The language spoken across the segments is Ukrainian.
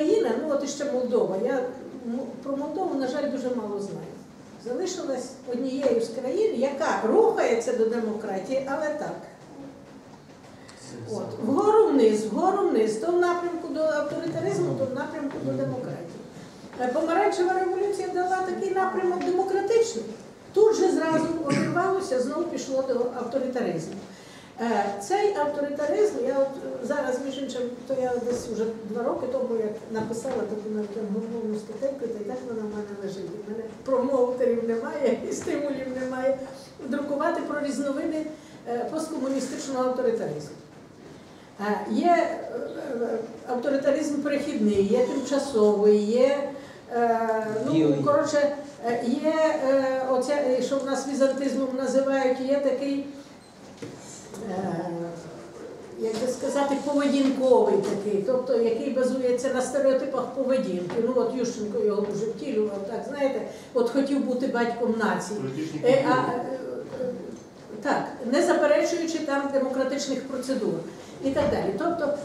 Україна, ну от іще Молдова. Я про Молдову, на жаль, дуже мало знаю. Залишилась однією з країн, яка рухається до демократії, але так. От, вгору вниз, вгору вниз, то в напрямку до авторитаризму, то в напрямку до демократії. Е, Помаранчева революція дала такий напрямок демократичний. Тут же зразу обірвалося, знову пішло до авторитаризму. Е, Цей авторитаризм, я от е, зараз, між іншим, то я десь вже два роки тому, як написала таку навіть англомовну статейку, та й так вона в мене лежить. У мене промоутерів немає і стимулів немає друкувати про різновиди е, посткомуністичного авторитаризму. Є авторитаризм перехідний, є тимчасовий, є, ну, коротше, є оця, що в нас візантизмом називають, є такий, як би сказати, поведінковий такий, тобто який базується на стереотипах поведінки. Ну от Ющенко його дуже втілював, так знаєте, от хотів бути батьком нації. Е, а, е, е, так, не заперечуючи там демократичних процедур і так далі. Тобто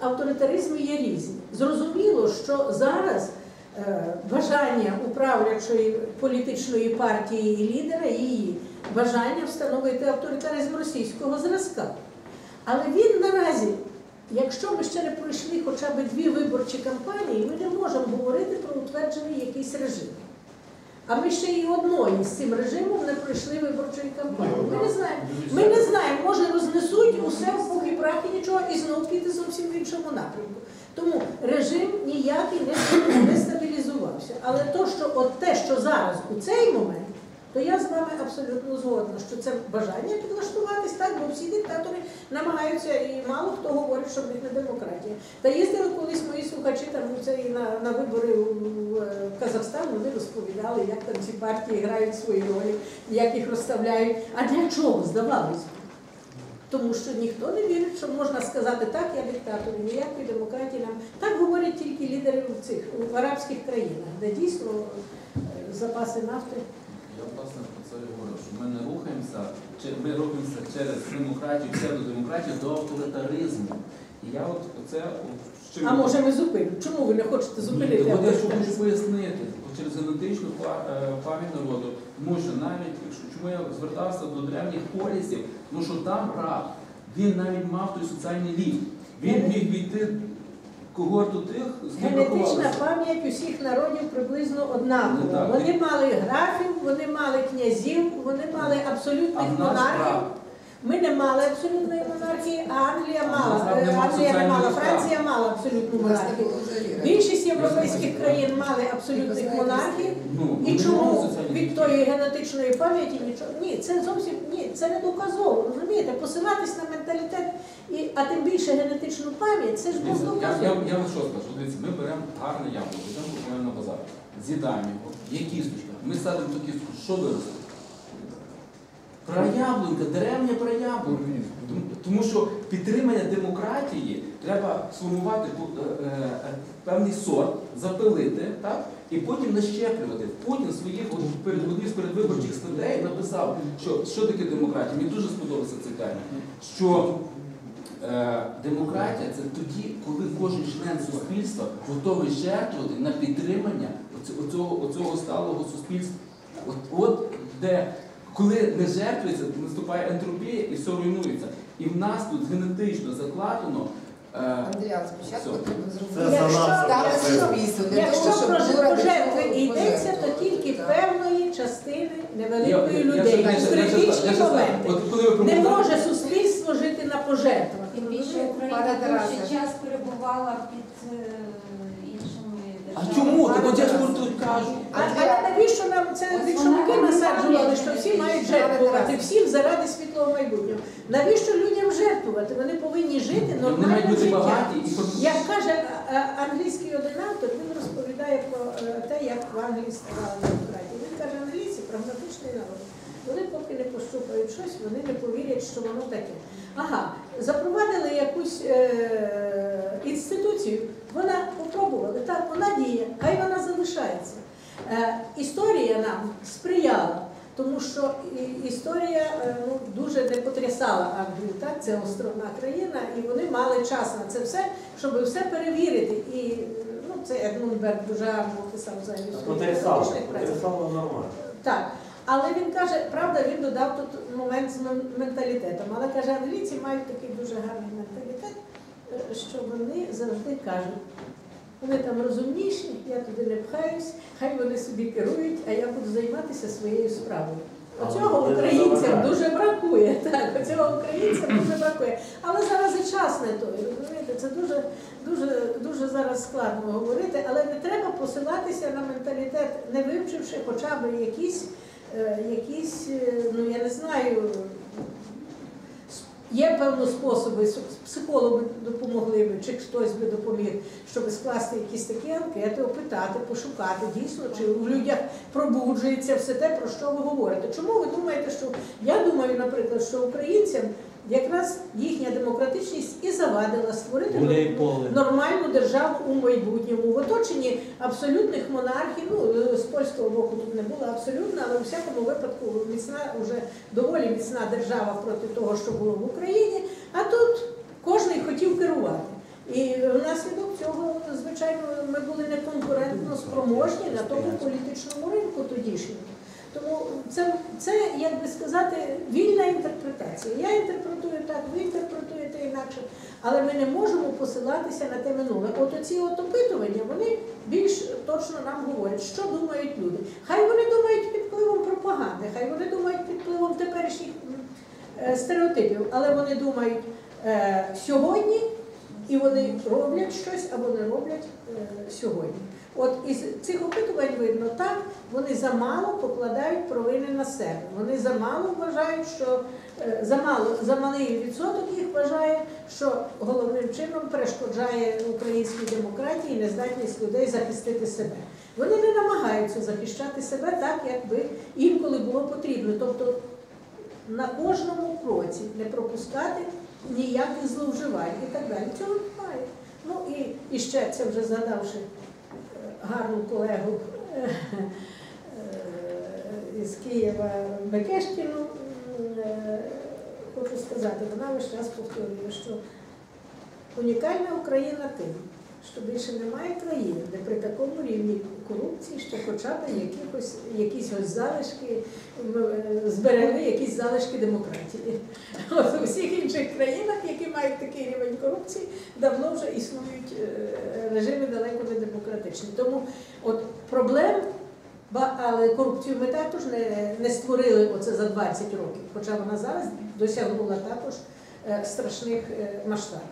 авторитаризми є різні. Зрозуміло, що зараз е, бажання управлячої політичної партії і лідера її бажання встановити авторитаризм російського зразка. Але він наразі, якщо ми ще не пройшли хоча б дві виборчі кампанії, ми не можемо говорити про утверджений якийсь режим. А ми ще й одної з цим режимом не пройшли виборчої кампанії. Ми не знаємо. Ми не знаємо, може рознесуть усе в пух і прах і нічого і знову піде зовсім в іншому напрямку. Тому режим ніякий не стабілізувався. Але то, що от те, що зараз у цей момент, то я з вами абсолютно згодна, що це бажання підлаштуватись так, бо всі диктатори намагаються, і мало хто говорить, що в них не демократія. Та їздили колись мої слухачі там це і на, на вибори в е, Казахстан, вони розповідали, як там ці партії грають свої ролі, як їх розставляють. А для чого здавалось? би? Тому що ніхто не вірить, що можна сказати так, я диктатор, ніякої демократії нам. Так говорять тільки лідери в цих в арабських країнах, де дійсно е, запаси нафти. Я власне про це і говорю, що ми не рухаємося, чи ми рухаємося через демократію, псевдодемократію до авторитаризму. І я от це А може ми зупинимо? Чому ви не хочете зупинити? Ні, я що хочу пояснити через генетичну е, пам'ять народу, тому що навіть якщо чому я звертався до древніх полісів, тому що там раб, він навіть мав той соціальний ліфт. Він міг війти когорту тих, з ким Генетична рахувалися. пам'ять усіх народів приблизно Ну, однакова. так. Вони мали графів, вони мали князів, вони мали А абсолютних в нас монархів. прав. Ми не мали абсолютної монархії, а Англія мала. нас там Е, Англія не мала. Франція мала абсолютну монархію. Більшість європейських країн мали абсолютних монархів. Ну, І чому від тої генетичної пам'яті нічого? Ні, це зовсім ні, це не доказово. Розумієте, посилатись на менталітет і а тим більше генетичну пам'ять, це ж Дивіться, Я, я, я вам що скажу, дивіться, ми беремо гарне яблуко, йдемо на базар, з'їдаємо його, є кісточка, ми садимо ту кістку, що виросте? Праяблунька, деревня праяблунька. Тому, що підтримання демократії треба сформувати е, е, певний сорт, запилити, так? і потім нащеплювати. Путін своїх одним з передвиборчих статей написав, що, що таке демократія. Мені дуже сподобався цей термін. Що Е, демократія це тоді, коли кожен член суспільства готовий жертвувати на підтримання оцього, оцього сталого суспільства. От, от де, коли не жертвується, то наступає ентропія і все руйнується. І в нас тут генетично закладено. е, Андріан, спочатку треба зробити Якщо- старе суспільство Якщо про пожертви йдеться, то тільки певної частини невеликої людей. критичні моменти. Не може суспільство жити на пожертвах. Тим більше Пане Україна Тарасе. час перебувала під е, А чому? Так от я ж тут кажу. А, але навіщо нам це більшовики насаджували, що всі мають жертвувати всім заради світлого майбутнього? Навіщо людям жертвувати? Вони повинні жити нормальним життям. багаті Як каже а, а, англійський один автор, він розповідає про е, те, як в Англії ставала демократія. Він каже, англійці прагматичний народ. Вони поки не пощупають щось, вони не повірять, що воно таке. Ага, запровадили якусь е, інституцію, вона попробувала, так, вона діє, хай вона залишається. Е, історія нам сприяла. Тому що історія е, ну, дуже не потрясала Англію, так? Це островна країна, і вони мали час на це все, щоб все перевірити. І ну, це Едмунд Берг дуже гарно описав взагалі в Потрясало, потрясало нормально. Так. Але він каже, правда, він додав тут момент з менталітетом. Але каже, англійці мають такий дуже гарний менталітет, е, що вони завжди кажуть, вони там розумніші, я туди не пхаюсь, хай вони собі керують, а я буду займатися своєю справою. Оцього українцям дуже бракує. Так, оцього українцям дуже бракує. Але зараз і час не той. Розумієте, це дуже, дуже, дуже зараз складно говорити, але не треба посилатися на менталітет, не вивчивши хоча б якісь, якісь, е, ну я не знаю. Є певні способи, психологи допомогли би, чи хтось би допоміг, щоб скласти якісь такі анкети, опитати, пошукати дійсно, чи в людях пробуджується все те, про що ви говорите. Чому ви думаєте, що я думаю, наприклад, що українцям якраз їхня демократичність і завадила створити нормальну державу у майбутньому в оточенні абсолютних монархій. Ну з польського боку тут не було абсолютно, але у всякому випадку міцна вже доволі міцна держава проти того, що було в Україні. А тут кожен хотів керувати. І внаслідок цього, звичайно, ми були неконкурентно спроможні на тому політичному ринку тодішньому. Тому це, це, як би сказати, вільна інтерпретація. Я інтерпретую так, ви інтерпретуєте інакше, але ми не можемо посилатися на те минуле. От оці от опитування, вони більш точно нам говорять, що думають люди. Хай вони думають під впливом пропаганди, хай вони думають під впливом теперішніх е, стереотипів, але вони думають е, сьогодні і вони роблять щось або не роблять е, сьогодні. От із цих опитувань видно, так вони замало покладають провини на себе. Вони замало вважають, що е, замало замалий відсоток їх вважає, що головним чином перешкоджає українській демократії нездатність людей захистити себе. Вони не намагаються захищати себе так, як би інколи було потрібно. Тобто на кожному кроці не пропускати ніяких зловживань і так далі. Цього немає. Ну і, і ще це вже згадавши е, гарну колегу е, е, із Києва Бекешкіну, хочу сказати, вона весь час повторює, що унікальна Україна тим, що більше немає країни, де при такому рівні корупції ще хоча б якихось, якісь ось залишки е, зберегли якісь залишки демократії. От у всіх інших країнах, які мають такий рівень корупції, давно вже існують е, режими далеко не демократичні. Тому от проблем, але корупцію ми також не, не створили оце за 20 років, хоча вона зараз досягнула також е, страшних масштабів.